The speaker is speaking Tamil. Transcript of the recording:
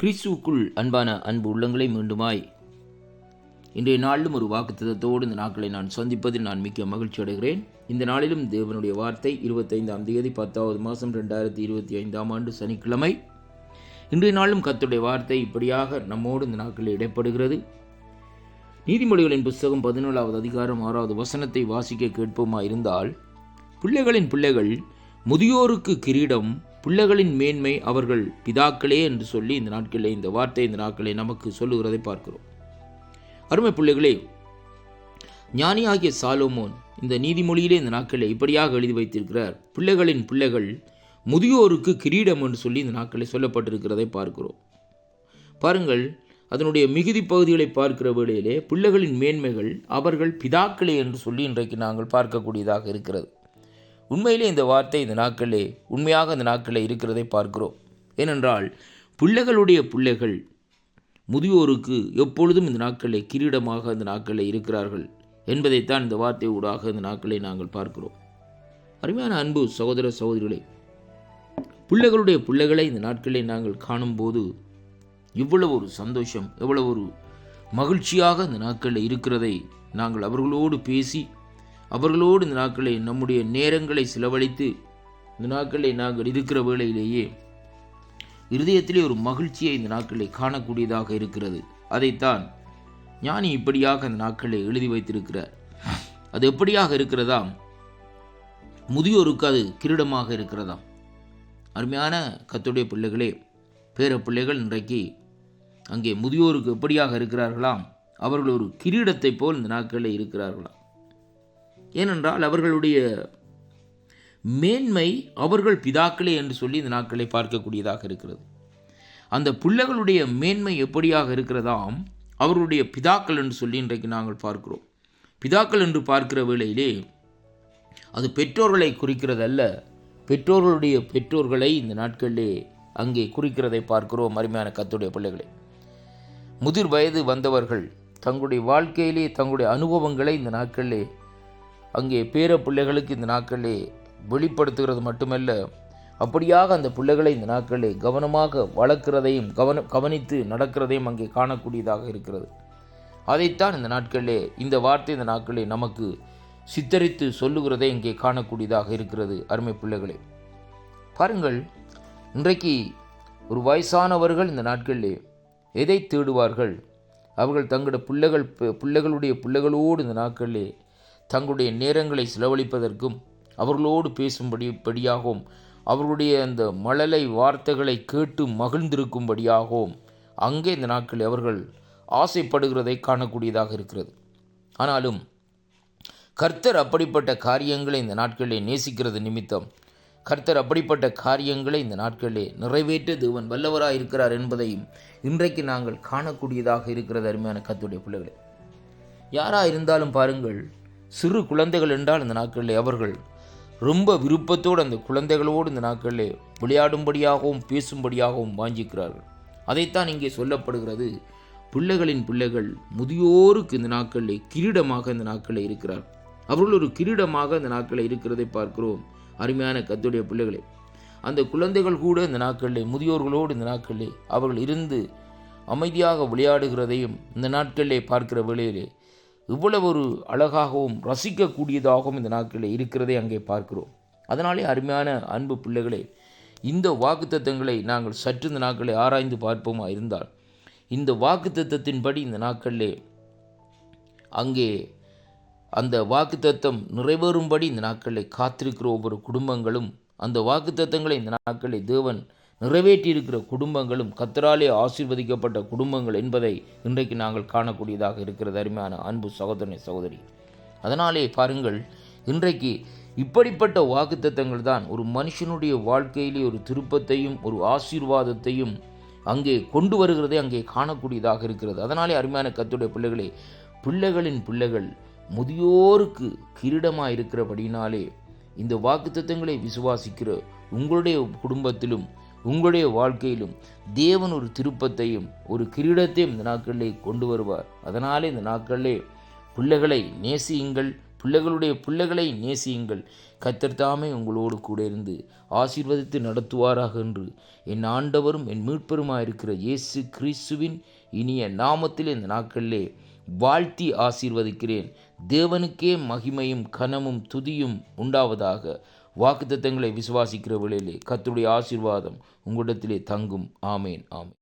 கிறிஸ்துவுக்குள் அன்பான அன்பு உள்ளங்களை மீண்டுமாய். இன்றைய நாளிலும் ஒரு வாக்குத்தத்தோடு இந்த நாட்களை நான் சந்திப்பதில் நான் மிக்க மகிழ்ச்சி அடைகிறேன். இந்த நாளிலும் தேவனுடைய வார்த்தை இருபத்தைந்தாம் தேதி பத்தாவது மாதம் ரெண்டாயிரத்தி இருபத்தி ஐந்தாம் ஆண்டு சனிக்கிழமை. இன்றைய நாளும் கத்துடைய வார்த்தை இப்படியாக நம்மோடு இந்த நாட்களில் இடைப்படுகிறது. நீதிமொழிகளின் புஸ்தகம் பதினேழாவது அதிகாரம் ஆறாவது வசனத்தை வாசிக்க கேட்போமா இருந்தால் பிள்ளைகளின் பிள்ளைகள் முதியோருக்கு கிரீடம் பிள்ளைகளின் மேன்மை அவர்கள் பிதாக்களே என்று சொல்லி இந்த நாட்களில் இந்த வார்த்தை இந்த நாட்களை நமக்கு சொல்லுகிறதை பார்க்கிறோம். அருமை பிள்ளைகளே ஞானியாகிய சாலோமோன் இந்த நீதிமொழியிலே இந்த நாட்களை இப்படியாக எழுதி வைத்திருக்கிறார். பிள்ளைகளின் பிள்ளைகள் முதியோருக்கு கிரீடம் என்று சொல்லி இந்த நாட்களை சொல்லப்பட்டிருக்கிறதை பார்க்கிறோம். பாருங்கள் அதனுடைய மிகுதி பகுதிகளை பார்க்கிற வேளையிலே பிள்ளைகளின் மேன்மைகள் அவர்கள் பிதாக்களே என்று சொல்லி இன்றைக்கு நாங்கள் பார்க்கக்கூடியதாக இருக்கிறது. உண்மையிலே இந்த வார்த்தை இந்த நாட்களே உண்மையாக இந்த நாட்களே இருக்கிறதை பார்க்கிறோம். ஏனென்றால் பிள்ளைகளுடைய பிள்ளைகள் முதியோருக்கு எப்பொழுதும் இந்த நாட்களே கிரீடமாக இந்த நாட்களே இருக்கிறார்கள் என்பதைத்தான் இந்த வார்த்தை ஊடாக இந்த நாட்களை நாங்கள் பார்க்கிறோம். அருமையான அன்பு சகோதர சகோதரிகளே பிள்ளைகளுடைய பிள்ளைகளை இந்த நாட்களை நாங்கள் காணும்போது இவ்வளவு ஒரு சந்தோஷம் எவ்வளவு ஒரு மகிழ்ச்சியாக இந்த நாட்களில் இருக்கிறதை நாங்கள் அவர்களோடு பேசி அவர்களோடு இந்த நாட்களை நம்முடைய நேரங்களை செலவழித்து இந்த நாட்களை நாங்கள் இருக்கிற வேளையிலேயே இருதயத்திலே ஒரு மகிழ்ச்சியை இந்த நாட்களை காணக்கூடியதாக இருக்கிறது. அதைத்தான் ஞானி இப்படியாக அந்த நாட்களை எழுதி வைத்திருக்கிறார். அது எப்படியாக இருக்கிறதாம்? முதியோருக்கு அது கிரீடமாக இருக்கிறதாம். அருமையான கத்துடைய பிள்ளைகளே பேர பிள்ளைகள் இன்றைக்கு அங்கே முதியோருக்கு எப்படியாக இருக்கிறார்களாம்? அவர்கள் ஒரு கிரீடத்தை போல் இந்த நாட்களில் இருக்கிறார்களாம். ஏனென்றால் அவர்களுடைய மேன்மை அவர்கள் பிதாக்களே என்று சொல்லி இந்த நாட்களை பார்க்கக்கூடியதாக இருக்கிறது. அந்த பிள்ளைகளுடைய மேன்மை எப்படியாக இருக்கிறதாம்? அவர்களுடைய பிதாக்கள் என்று சொல்லி இன்றைக்கு நாங்கள் பார்க்கிறோம். பிதாக்கள் என்று பார்க்கிற வேளையிலே அது பெற்றோர்களை குறிக்கிறதல்ல. பெற்றோர்களுடைய பெற்றோர்களை இந்த நாட்களிலே அங்கே குறிக்கிறதை பார்க்கிறோம் அருமையான கத்துடைய பிள்ளைகளை. முதிர் வயது வந்தவர்கள் தங்களுடைய வாழ்க்கையிலே தங்களுடைய அனுபவங்களை இந்த நாட்களிலே அங்கே பேர பிள்ளைகளுக்கு இந்த நாட்களே வெளிப்படுத்துகிறது மட்டுமல்ல அப்படியாக அந்த பிள்ளைகளை இந்த நாட்களே கவனமாக வளர்க்கிறதையும் கவன கவனித்து நடக்கிறதையும் அங்கே காணக்கூடியதாக இருக்கிறது. அதைத்தான் இந்த நாட்களிலே இந்த வார்த்தை இந்த நாட்களே நமக்கு சித்தரித்து சொல்லுகிறதை இங்கே காணக்கூடியதாக இருக்கிறது அருமை பிள்ளைகளே. பாருங்கள் இன்றைக்கு ஒரு வயசானவர்கள் இந்த நாட்களிலே எதை தேடுவார்கள்? அவர்கள் தங்களுடைய பிள்ளைகள் பிள்ளைகளுடைய பிள்ளைகளோடு இந்த நாட்களிலே தங்களுடைய நேரங்களை செலவழிப்பதற்கும் அவர்களோடு பேசும்படி படியாகவும் அவர்களுடைய அந்த மழலை வார்த்தைகளை கேட்டு மகிழ்ந்திருக்கும்படியாகவும் அங்கே இந்த நாட்களில் அவர்கள் ஆசைப்படுகிறதை காணக்கூடியதாக இருக்கிறது. ஆனாலும் கர்த்தர் அப்படிப்பட்ட காரியங்களை இந்த நாட்களிலே நேசிக்கிறது நிமித்தம் கர்த்தர் அப்படிப்பட்ட காரியங்களை இந்த நாட்களிலே நிறைவேற்ற தேவன் வல்லவராக இருக்கிறார் என்பதையும் இன்றைக்கு நாங்கள் காணக்கூடியதாக இருக்கிறது அருமையான கத்துடைய பிள்ளைகளை. யாராக இருந்தாலும் பாருங்கள் சிறு குழந்தைகள் என்றால் இந்த நாட்களில் அவர்கள் ரொம்ப விருப்பத்தோடு அந்த குழந்தைகளோடு இந்த நாட்களில் விளையாடும்படியாகவும் பேசும்படியாகவும் வாஞ்சிக்கிறார்கள். அதைத்தான் இங்கே சொல்லப்படுகிறது. பிள்ளைகளின் பிள்ளைகள் முதியோருக்கு இந்த நாட்களில் கிரீடமாக இந்த நாட்களில் இருக்கிறார். அவர்கள் ஒரு கிரீடமாக இந்த நாட்களில் இருக்கிறதை பார்க்கிறோம். அருமையான கத்துடைய பிள்ளைகளே அந்த குழந்தைகள் கூட இந்த நாட்களில் முதியோர்களோடு இந்த நாட்களில் அவர்கள் இருந்து அமைதியாக விளையாடுகிறதையும் இந்த நாட்களிலே பார்க்கிற வேளையிலே இவ்வளவு ஒரு அழகாகவும் ரசிக்கக்கூடியதாகவும் இந்த நாட்களில் இருக்கிறதை அங்கே பார்க்கிறோம். அதனாலே அருமையான அன்பு பிள்ளைகளே இந்த வாக்குத்தத்தங்களை நாங்கள் சற்று இந்த நாட்களை ஆராய்ந்து பார்ப்போமா இருந்தால் இந்த வாக்குத்தத்தத்தின்படி இந்த நாட்களிலே அங்கே அந்த வாக்குத்தத்தம் நிறைவேறும்படி இந்த நாட்களை காத்திருக்கிற ஒவ்வொரு குடும்பங்களும் அந்த வாக்குத்தத்தங்களை இந்த நாட்களில் தேவன் நிறைவேற்றியிருக்கிற குடும்பங்களும் கத்தராலே ஆசீர்வதிக்கப்பட்ட குடும்பங்கள் என்பதை இன்றைக்கு நாங்கள் காணக்கூடியதாக இருக்கிறது. அருமையான அன்பு சகோதரனை சகோதரி. அதனாலே பாருங்கள் இன்றைக்கு இப்படிப்பட்ட வாக்குத்தத்தங்கள் தான் ஒரு மனுஷனுடைய வாழ்க்கையிலே ஒரு திருப்பத்தையும் ஒரு ஆசீர்வாதத்தையும் அங்கே கொண்டு வருகிறதை அங்கே காணக்கூடியதாக இருக்கிறது. அதனாலே அருமையான கத்துடைய பிள்ளைகளே பிள்ளைகளின் பிள்ளைகள் முதியோருக்கு கிரீடமாக இருக்கிறபடினாலே இந்த வாக்குத்தத்தங்களை விசுவாசிக்கிற உங்களுடைய குடும்பத்திலும் உங்களுடைய வாழ்க்கையிலும் தேவன் ஒரு திருப்பத்தையும் ஒரு கிரீடத்தையும் இந்த நாட்களிலே கொண்டு வருவார் அதனாலே இந்த நாட்களிலே பிள்ளைகளை நேசியுங்கள். பிள்ளைகளுடைய பிள்ளைகளை நேசியுங்கள். கத்தர்தாமே உங்களோடு கூட இருந்து ஆசீர்வதித்து நடத்துவாராக என்று என் ஆண்டவரும் என் மீட்பெருமாயிருக்கிற இயேசு கிறிஸ்துவின் இனிய நாமத்தில் இந்த நாட்களிலே வாழ்த்தி ஆசீர்வதிக்கிறேன். தேவனுக்கே மகிமையும் கனமும் துதியும் உண்டாவதாக வாக்குத்தத்தங்களை விசுவாசிக்கிற கத்துடைய கர்த்தருடைய ஆசீர்வாதம் உங்களிடத்திலே தங்கும். ஆமேன் ஆமேன்.